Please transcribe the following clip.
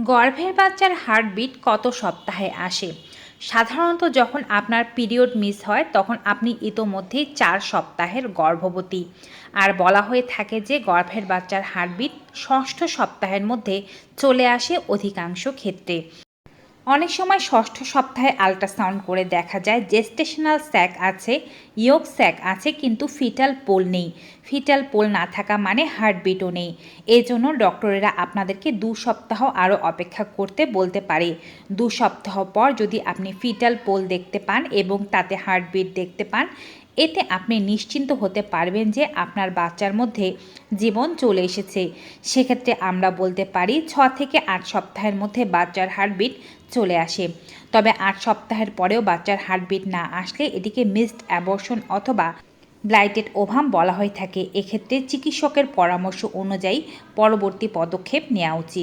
গর্ভের বাচ্চার হার্টবিট কত সপ্তাহে আসে? সাধারণত যখন আপনার পিরিয়ড মিস হয়, তখন আপনি ইতোমধ্যে চার সপ্তাহের গর্ভবতী। আর বলা হয়ে থাকে যে, গর্ভের বাচ্চার হার্টবিট ষষ্ঠ সপ্তাহের মধ্যে চলে আসে অধিকাংশ ক্ষেত্রে। অনেক সময় ষষ্ঠ সপ্তাহে আল্ট্রাসাউন্ড করে দেখা যায় জেস্টেশনাল স্যাক আছে ইয়োগ স্যাক আছে, কিন্তু ফিটাল পোল নেই। ফিটাল পোল না থাকা মানে হার্টবিটও নেই। এজন্য ডক্টরেরা আপনাদেরকে দু সপ্তাহ আরও অপেক্ষা করতে বলতে পারে। দু সপ্তাহ পর যদি আপনি ফিটাল পোল দেখতে পান এবং তাতে হার্টবিট দেখতে পান এতে আপনি নিশ্চিন্ত হতে পারবেন যে আপনার বাচ্চার মধ্যে জীবন চলে এসেছে। সেক্ষেত্রে আমরা বলতে পারি ছ থেকে আট সপ্তাহের মধ্যে বাচ্চার হার্টবিট চলে আসে। তবে আট সপ্তাহের পরেও বাচ্চার হার্টবিট না আসলে এটিকে মিসড অ্যাবর্শন অথবা ব্লাইটেড ওভাম বলা হয়ে থাকে। এক্ষেত্রে চিকিৎসকের পরামর্শ অনুযায়ী পরবর্তী পদক্ষেপ নেওয়া উচিত।